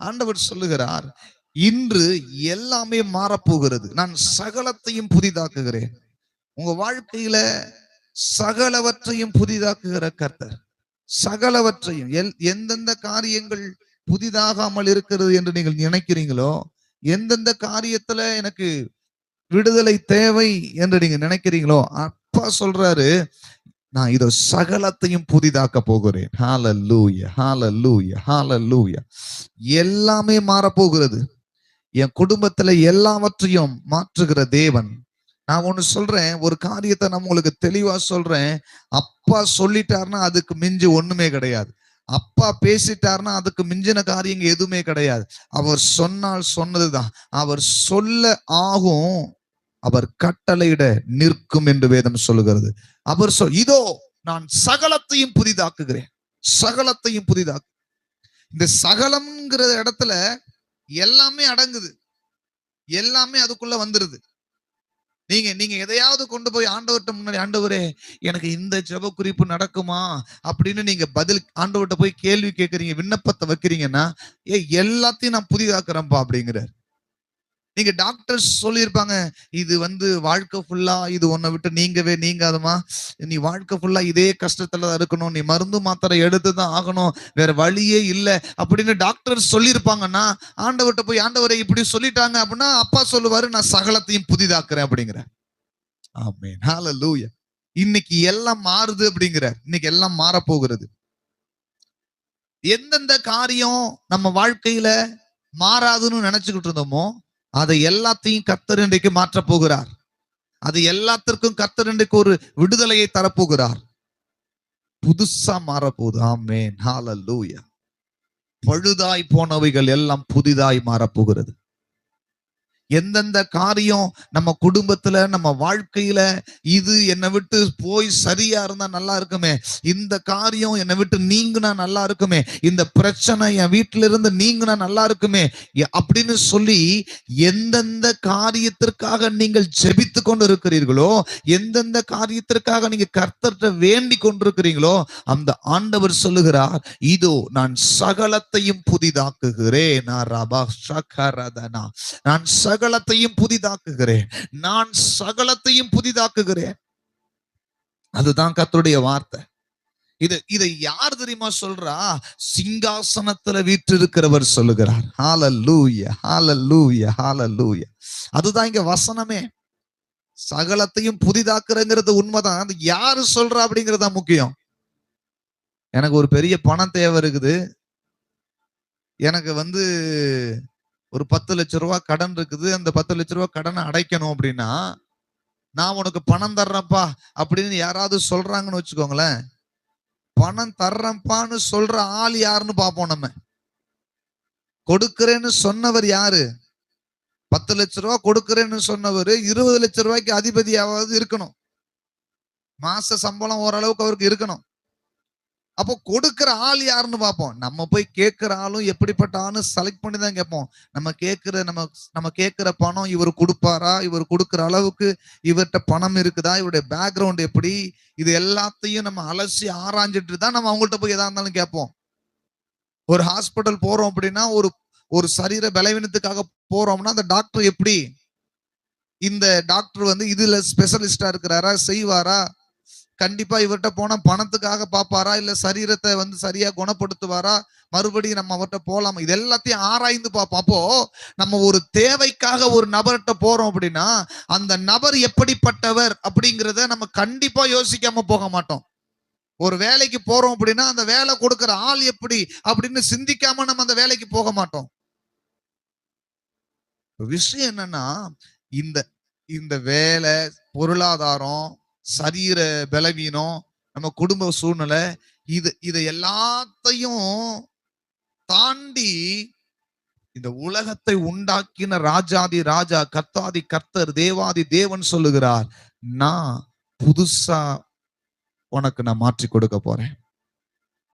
ஆண்டவர் சொல்லுகிறார் இன்று எல்லாமே மாறப்போகிறது. நான் சகலத்தையும் புதிதாக்குகிறேன். உங்க வாழ்க்கையில சகலவற்றையும் புதிதாக்குகிற கர்த்தர். சகலவற்றையும் எல் எந்தெந்த காரியங்கள் புதிதாகாமல் இருக்கிறது என்று நீங்கள் நினைக்கிறீங்களோ எந்தெந்த காரியத்துல எனக்கு விடுதலை தேவை என்று நீங்க நினைக்கிறீங்களோ அப்பா சொல்றாரு நான் இதோ சகலத்தையும் புதிதாக்க போகிறேன். ஹால லூய ஹால லூய ஹால லூய எல்லாமே மாறப்போகிறது. என் குடும்பத்துல எல்லாவற்றையும் மாற்றுகிற தேவன். நான் ஒண்ணு சொல்றேன் ஒரு காரியத்தை நான் உங்களுக்கு தெளிவா சொல்றேன். அப்பா சொல்லிட்டாருன்னா அதுக்கு மிஞ்சி ஒண்ணுமே கிடையாது. அப்பா பேசிட்டாருன்னா அதுக்கு மிஞ்சின காரியங்க எதுவுமே கிடையாது. அவர் சொன்னால் சொன்னதுதான். அவர் சொல்ல ஆகும். அவர் கட்டளையிட நிற்கும் என்று வேதம் சொல்லுகிறது. அவர் சொல் இதோ நான் சகலத்தையும் புதிதாக்குகிறேன். சகலத்தையும் புதிதாக்கு இந்த சகலம்ங்கிற இடத்துல எல்லாமே அடங்குது. எல்லாமே அதுக்குள்ள வந்துருது. நீங்க நீங்க எதையாவது கொண்டு போய் ஆண்டவர்கிட்ட முன்னாடி ஆண்டவரே எனக்கு இந்த ஜெப குறிப்பு நடக்குமா? அப்படின்னு நீங்க பதில் ஆண்டவர்கிட்ட போய் கேள்வி கேட்கறீங்க விண்ணப்பத்தை வைக்கிறீங்கன்னா ஏ எல்லாத்தையும் நான் புதிதாக்குறேன்ப்பா அப்படிங்கிறார். நீங்க டாக்டர்ஸ் சொல்லியிருப்பாங்க இது வந்து வாழ்க்கை ஃபுல்லா இது உன்னை விட்டு நீங்கவே நீங்காதமா நீ வாழ்க்கை ஃபுல்லா இதே கஷ்டத்துல தான் இருக்கணும். நீ மருந்து மாத்திரை எடுத்து தான் ஆகணும். வேற வழியே இல்லை. அப்படின்னு டாக்டர் சொல்லியிருப்பாங்கன்னா ஆண்டவர்கிட்ட போய் ஆண்டவரை இப்படி சொல்லிட்டாங்க அப்படின்னா அப்பா சொல்லுவாரு நான் சகலத்தையும் புதிதாக்குறேன் அப்படிங்கிற ஆமே லூயா இன்னைக்கு எல்லாம் மாறுது அப்படிங்கிற இன்னைக்கு எல்லாம் மாறப்போகிறது. எந்தெந்த காரியம் நம்ம வாழ்க்கையில மாறாதுன்னு நினைச்சுக்கிட்டு இருந்தோமோ அதை எல்லாத்தையும் கர்த்தர் இன்றைக்கு மாற்றப் போகிறார் அது எல்லாத்திற்கும் கர்த்தர் இன்றைக்கு ஒரு விடுதலையை தரப்போகிறார். புதுசா மாறப்போகுது. ஆமேன். ஹalleluya. பழுதாய் போனவைகள் எல்லாம் புதிதாய் மாறப்போகிறது. எந்தெந்த காரியம் நம்ம குடும்பத்துல நம்ம வாழ்க்கையில இது என்னை விட்டு போய் சரியா இருந்தா நல்லா இருக்குமே. இந்த காரியம் என்னை விட்டு நீங்கினா நல்லா இருக்குமே. இந்த பிரச்சனை என் வீட்டில இருந்து நீங்குனா நல்லா இருக்குமே. அப்படின்னு சொல்லி எந்தெந்த காரியத்திற்காக நீங்கள் ஜெபித்து கொண்டு இருக்கிறீர்களோ எந்தெந்த காரியத்திற்காக நீங்க கர்த்தர்கிட்ட வேண்டி கொண்டிருக்கிறீங்களோ அந்த ஆண்டவர் சொல்லுகிறார் இதோ நான் சகலத்தையும் புதிதாக்குகிறேன். நான் ரபா ஷகரதனா. நான் சகலத்தையும் புதிதாக்குகிறேன். நான் சகலத்தையும் புதிதாக்குகிறேன். அதுதான் கத்துடைய வார்த்தை. இது இதை யார் தெரியுமா சொல்றா? சிங்காசனத்துல வீற்றிருக்கிறவர் சொல்லுகிறார். ஹால லூய ஹால லூய ஹால லூய அதுதான் இங்க வசனமே. சகலத்தையும் புதிதாக்குறங்கிறது உண்மைதான். அது யாரு சொல்றா அப்படிங்கிறது தான் முக்கியம். எனக்கு ஒரு பெரிய பணம் தேவை இருக்குது. எனக்கு வந்து ஒரு பத்து லட்ச ரூபா கடன் இருக்குது. அந்த பத்து லட்ச ரூபா கடனை அடைக்கணும் அப்படின்னா நான் உனக்கு பணம் தர்றேன்ப்பா அப்படின்னு யாராவது சொல்றாங்கன்னு வச்சுக்கோங்களேன். பணம் தர்றப்பான்னு சொல்ற ஆள் யாருன்னு பார்ப்போம் நம்ம. கொடுக்கிறேன்னு சொன்னவர் யாரு? பத்து லட்ச ரூபா கொடுக்கிறேன்னு சொன்னவர் இருபது லட்ச ரூபாய்க்கு அதிபதியாவது இருக்கணும். மாச சம்பளம் ஓரளவுக்கு அவருக்கு இருக்கணும். அப்போ கொடுக்கிற ஆள் யாருன்னு பார்ப்போம். நம்ம போய் கேட்கிற ஆளும் எப்படிப்பட்ட ஆளும் செலக்ட் பண்ணி தான் கேட்போம். நம்ம கேட்கிற நம்ம நம்ம கேட்கிற பணம் இவர் கொடுப்பாரா? இவர் கொடுக்கிற அளவுக்கு இவர்கிட்ட பணம் இருக்குதா? இவருடைய பேக்ரவுண்ட் எப்படி? இது எல்லாத்தையும் நம்ம அலசி ஆராய்ஞ்சிட்டு தான் நம்ம அவங்கள்ட்ட போய் எதா இருந்தாலும் கேட்போம். ஒரு ஹாஸ்பிட்டல் போறோம் அப்படின்னா ஒரு ஒரு சரீர பலவீனத்துக்காக போறோம்னா அந்த டாக்டர் எப்படி? இந்த டாக்டர் வந்து இதுல ஸ்பெஷலிஸ்டா இருக்கிறாரா? செய்வாரா? கண்டிப்பா இவர்கிட்ட போனா பணத்துக்காக பாப்பாரா? இல்ல சரீரத்தை வந்து சரியா குணப்படுத்துவாரா? மறுபடியும் நம்ம அவர்கிட்ட போலாம்? இது எல்லாத்தையும் ஆராய்ந்து பார்ப்போம் அப்போ நம்ம ஒரு தேவைக்காக ஒரு நபர்கிட்ட போறோம் அப்படின்னா அந்த நபர் எப்படிப்பட்டவர் அப்படிங்கிறத நம்ம கண்டிப்பா யோசிக்காம போக மாட்டோம். ஒரு வேலைக்கு போறோம் அப்படின்னா அந்த வேலை கொடுக்குற ஆள் எப்படி அப்படின்னு சிந்திக்காம நம்ம அந்த வேலைக்கு போக மாட்டோம். விஷயம் என்னன்னா இந்த இந்த வேலை பொருளாதாரம் சரீர பலவீனம் நம்ம குடும்ப சூழ்நிலை இது இதை எல்லாத்தையும் தாண்டி இந்த உலகத்தை உண்டாக்கின ராஜாதி ராஜா கர்த்தாதி கர்த்தர் தேவாதி தேவன் சொல்லுகிறார் நான் புதுசா உனக்கு நான் மாற்றி கொடுக்க போறேன்.